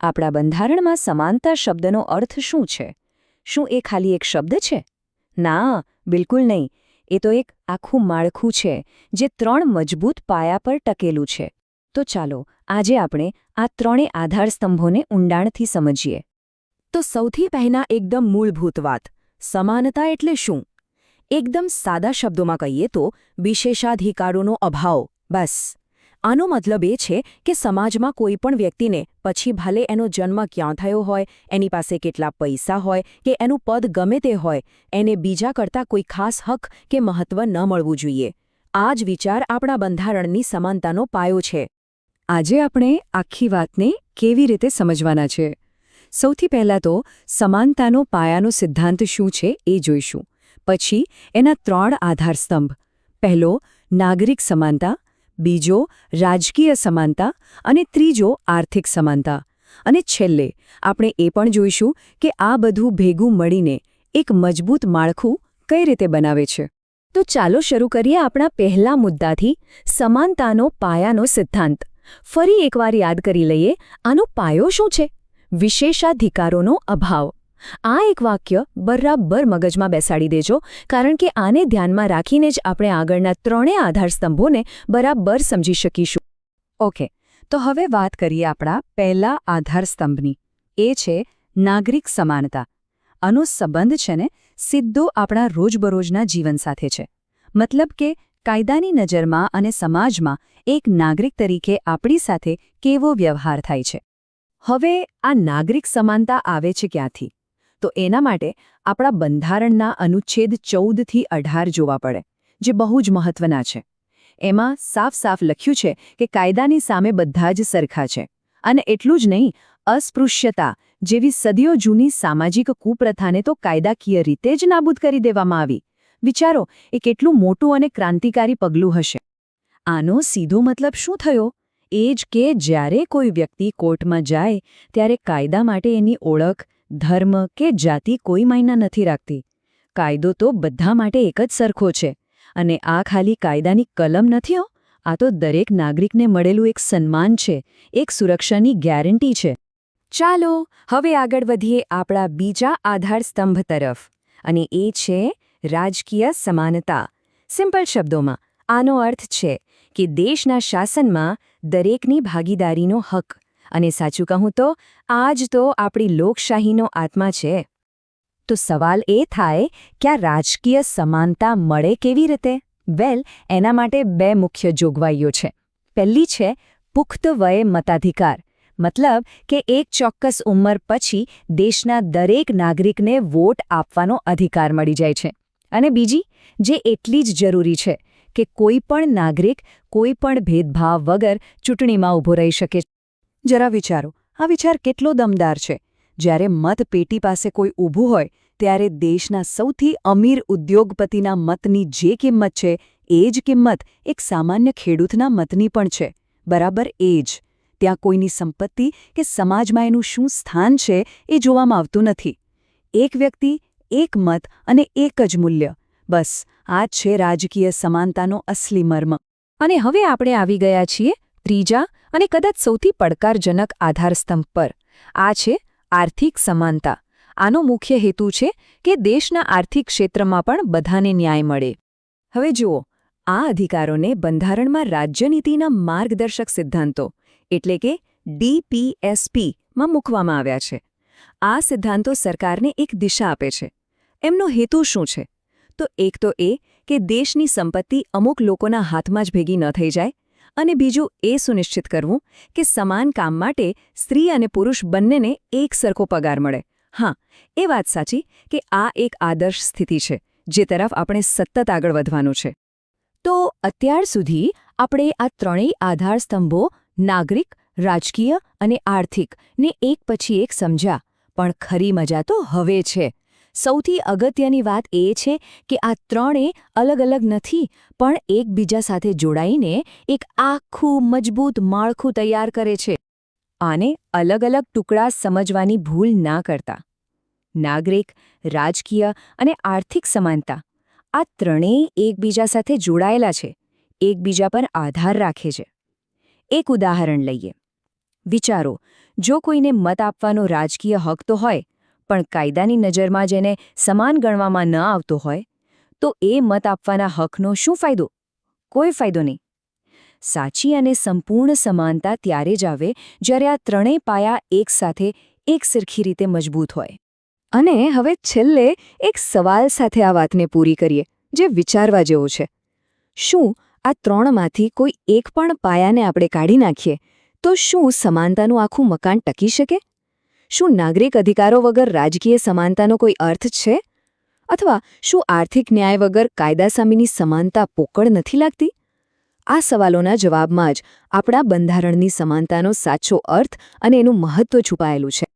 આપણા બંધારણમાં સમાનતા શબ્દનો અર્થ શું છે? શું એ ખાલી એક શબ્દ છે? ના, બિલકુલ નહીં. એ તો એક આખું માળખું છે, જે ત્રણ મજબૂત પાયા પર ટકેલું છે. તો ચાલો, આજે આપણે આ ત્રણે આધારસ્તંભોને ઊંડાણથી સમજીએ. તો સૌથી પહેલા એકદમ મૂળભૂત વાત, સમાનતા એટલે શું? એકદમ સાદા શબ્દોમાં કહીએ તો વિશેષાધિકારોનો અભાવ, બસ. આનો મતલબ એ છે કે સમાજમાં કોઈ પણ વ્યક્તિને પછી ભલે એનો જન્મ ક્યાં થયો હોય, એની પાસે કેટલા પૈસા હોય, કે એનું પદ ગમે તે હોય, એને બીજા કરતાં કોઈ ખાસ હક કે મહત્વ ન મળવું જોઈએ. આ જ વિચાર આપણા બંધારણની સમાનતાનો પાયો છે. આજે આપણે આખી વાતને કેવી રીતે સમજવાના છે? સૌથી પહેલાં તો સમાનતાનો પાયાનો સિદ્ધાંત શું છે એ જોઈશું. પછી એના ત્રણ આધારસ્તંભ. પહેલો, નાગરિક સમાનતા. બીજો રાજકીય સમાનતા અને ત્રીજો આર્થિક સમાનતા. અને છેલ્લે આપણે એ પણ જોઈશું કે આ બધું ભેગું મળીને એક મજબૂત માળખું કઈ રીતે બનાવે છે. તો ચાલો શરૂ કરીએ આપણા પહેલા મુદ્દાથી સમાનતાનો પાયાનો સિદ્ધાંત. ફરી એકવાર યાદ કરી લઈએ, આનો પાયો શું છે? વિશેષાધિકારોનો અભાવ. આ એક વાક્ય બરાબર મગજમાં બેસાડી દેજો, કારણ કે આને ધ્યાનમાં રાખીને જ આપણે આગળના ત્રણેય આધારસ્તંભોને બરાબર સમજી શકીશું. ઓકે, તો હવે વાત કરીએ આપણા પહેલા આધારસ્તંભની. એ છે નાગરિક સમાનતા. આનો સંબંધ છે ને સીધો આપણા રોજબરોજના જીવન સાથે છે. મતલબ કે કાયદાની નજરમાં અને સમાજમાં એક નાગરિક તરીકે આપણી સાથે કેવો વ્યવહાર થાય છે. હવે આ નાગરિક સમાનતા આવે છે ક્યાંથી? તો એના માટે આપણા બંધારણના અનુચ્છેદ ચૌદથી અઢાર જોવા પડે, જે બહુ જ મહત્વના છે. એમાં સાફ સાફ લખ્યું છે કે કાયદાની સામે બધા જ સરખા છે. અને એટલું જ નહીં, અસ્પૃશ્યતા જેવી સદીઓ જૂની સામાજિક કુપ્રથાને તો કાયદાકીય રીતે જ નાબૂદ કરી દેવામાં આવી. વિચારો, એ કેટલું મોટું અને ક્રાંતિકારી પગલું હશે. આનો સીધો મતલબ શું થયો? એ જ કે જ્યારે કોઈ વ્યક્તિ કોર્ટમાં જાય, ત્યારે કાયદા માટે એની ઓળખ ધર્મ કે જાતિ કોઈ માયના નથી રાખતી. કાયદો તો બધા માટે એક જ સરખો છે. અને આ ખાલી કાયદાની કલમ નથી હો. આ તો દરેક નાગરિકને મળેલું એક સન્માન છે. એક સુરક્ષાની ગેરંટી છે. ચાલો, હવે આગળ વધીએ આપણા બીજા આધારસ્તંભ તરફ. અને એ છે રાજકીય સમાનતા. સિમ્પલ શબ્દોમાં, આનો અર્થ છે કે દેશના શાસનમાં દરેકની ભાગીદારીનો હક અને સાચું કહું તો આ જ તો આપણી લોકશાહીનો આત્મા છે. તો સવાલ એ થાય કે આ રાજકીય સમાનતા મળે કેવી રીતે? વેલ, એના માટે બે મુખ્ય જોગવાઈઓ છે. પહેલી છે, પુખ્ત વયે મતાધિકાર. મતલબ કે એક ચોક્કસ ઉંમર પછી દેશના દરેક નાગરિકને વોટ આપવાનો અધિકાર મળી જાય છે. અને બીજી, જે એટલી જ જરૂરી છે કે કોઈ પણ નાગરિક કોઈ પણ ભેદભાવ વગર ચૂંટણીમાં ઊભો રહી શકે જરા વિચારો, આ વિચાર કેટલો દમદાર છે. જ્યારે મતપેટી પાસે કોઈ ઊભું હોય, ત્યારે દેશના સૌથી અમીર ઉદ્યોગપતિના મતની જે કિંમત છે, એ જ કિંમત એક સામાન્ય ખેડૂતના મતની પણ છે. બરાબર એ જ. ત્યાં કોઈની સંપત્તિ કે સમાજમાં એનું શું સ્થાન છે, એ જોવામાં આવતું નથી. એક વ્યક્તિ, એક મત અને એક જ મૂલ્ય. બસ, આ છે રાજકીય સમાનતાનો અસલી મર્મ. અને હવે આપણે આવી ગયા છીએ ત્રીજા અને કદાચ સૌથી પડકારજનક આધારસ્તંભ પર. આ છે આર્થિક સમાનતા. આનો મુખ્ય હેતુ છે કે દેશના આર્થિક ક્ષેત્રમાં પણ બધાને ન્યાય મળે. હવે જુઓ, આ અધિકારોને બંધારણમાં રાજ્યનીતિના માર્ગદર્શક સિદ્ધાંતો, એટલે કે ડીપીએસપીમાં મૂકવામાં આવ્યા છે. આ સિદ્ધાંતો સરકારને એક દિશા આપે છે. એમનો હેતુ શું છે? તો એક તો એ કે દેશની સંપત્તિ અમુક લોકોના હાથમાં જ ભેગી ન થઈ જાય અને બીજું એ સુનિશ્ચિત કરવું કે સમાન કામ માટે સ્ત્રી અને પુરુષ બંનેને એક સરખો પગાર મળે. હા, એ વાત સાચી કે આ એક આદર્શ સ્થિતિ છે, જે તરફ આપણે સતત આગળ વધવાનું છે. તો અત્યાર સુધી આપણે આ ત્રણેય આધારસ્તંભો નાગરિક, રાજકીય અને આર્થિક ને એક પછી એક સમજ્યા, પણ ખરી મજા તો હવે છે. સૌથી અગત્યની વાત એ છે કે આ ત્રણે અલગ અલગ નથી, પણ એકબીજા સાથે જોડાઈને એક આખું, મજબૂત માળખું તૈયાર કરે છે. આને અલગ અલગ ટુકડા સમજવાની ભૂલ ના કરતા. નાગરિક, રાજકીય અને આર્થિક સમાનતા. આ ત્રણેય એકબીજા સાથે જોડાયેલા છે, એકબીજા પર આધાર રાખે છે. એક ઉદાહરણ લઈએ. વિચારો, જો કોઈને મત આપવાનો રાજકીય હક તો હોય પણ કાયદાની નજરમાં જેને સમાન ગણવામાં ન આવતો હોય, તો એ મત આપવાના હકનો શું ફાયદો? કોઈ ફાયદો નહીં. સાચી અને સંપૂર્ણ સમાનતા ત્યારે જ આવે જ્યારે આ ત્રણેય પાયા એકસાથે એકસરખી રીતે મજબૂત હોય. અને હવે છેલ્લે એક સવાલ સાથે આ વાતને પૂરી કરીએ, જે વિચારવા જેવો છે. શું આ ત્રણમાંથી કોઈ એક પણ પાયાને આપણે કાઢી નાખીએ, તો શું સમાનતાનું આખું મકાન ટકી શકે? શું નાગરિક અધિકારો વગર રાજકીય સમાનતાનો કોઈ અર્થ છે? અથવા શું આર્થિક ન્યાય વગર કાયદા સામેની સમાનતા પોકળ નથી લાગતી? આ સવાલોના જવાબમાં જ આપણા બંધારણની સમાનતાનો સાચો અર્થ અને એનું મહત્વ છુપાયેલું છે.